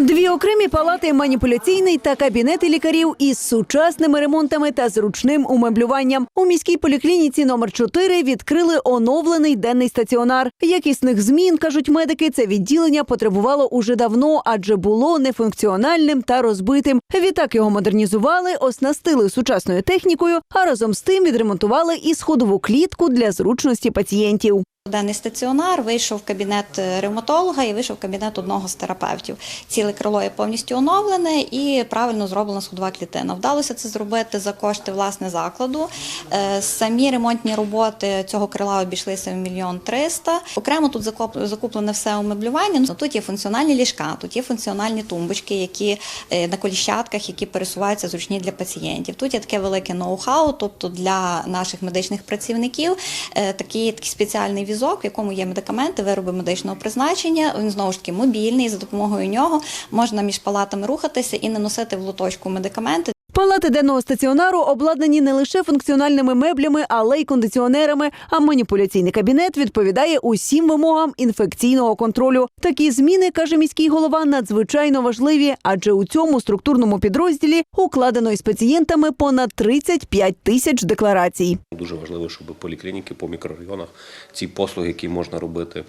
Дві окремі палати маніпуляційний та кабінети лікарів із сучасними ремонтами та зручним умеблюванням. У міській поліклініці номер 4 відкрили оновлений денний стаціонар. Якісних змін кажуть медики. Це відділення потребувало уже давно, адже було нефункціональним та розбитим. Відтак його модернізували, оснастили сучасною технікою, а разом з тим відремонтували і сходову клітку для зручності пацієнтів. Денний стаціонар вийшов кабінет е, ревматолога і вийшов кабінет одного з терапевтів. Ціле крило є повністю оновлене і правильно зроблена сходова клітина. Вдалося це зробити за кошти власне закладу. Е, Самі ремонтні роботи цього крила обійшлися в мільйон триста. Окремо тут закуплене все умеблювання. Ну, Тут є функціональні ліжка, тут є функціональні тумбочки, які е, на коліщатках, які пересуваються зручні для пацієнтів. Тут є таке велике ноу-хау, тобто для наших медичних працівників такий, такий спеціальний візок, в якому є медикаменти, вироби медичного призначення. Він знову ж таки мобільний. За допомогою нього можна між палатами рухатися і не носити в лоточку медикаменти. Палати денного стаціонару обладнані не лише функціональними меблями, але й кондиціонерами. А маніпуляційний кабінет відповідає усім вимогам інфекційного контролю. Такі зміни каже міський голова надзвичайно важливі, адже у цьому структурному підрозділі укладено із пацієнтами понад 35 тисяч декларацій. Дуже важливо, щоб поліклініки по мікрорайонах ці послуги, які можна робити,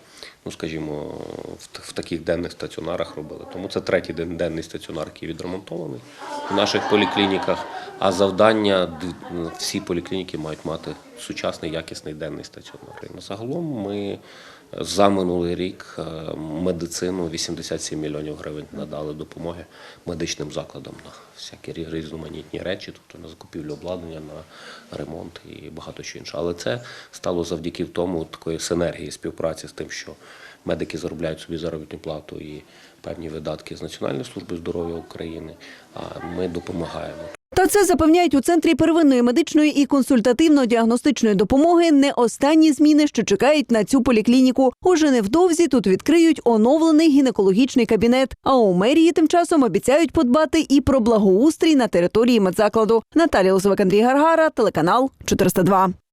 ну скажімо, в, таких денних стаціонарах робили. Тому це третій ден- денний стаціонар, який відремонтований в наших 可 А завдання всі поліклініки мають мати сучасний якісний денний стаціонар. Загалом ми за минулий рік е, медицину 87 мільйонів гривень надали допомоги медичним закладам на всякі різноманітні речі, тобто на закупівлю обладнання, на ремонт і багато що інше. Але це стало завдяки тому такої синергії співпраці з тим, що медики заробляють собі заробітну плату і певні видатки з Національної служби здоров'я України. А ми допомагаємо. Та це запевняють у центрі первинної медичної і консультативно-діагностичної допомоги не останні зміни, що чекають на цю поліклініку. Уже невдовзі тут відкриють оновлений гінекологічний кабінет. А у мерії тим часом обіцяють подбати і про благоустрій на території медзакладу. Наталія Лозовик, Андрій Гаргара, телеканал 402.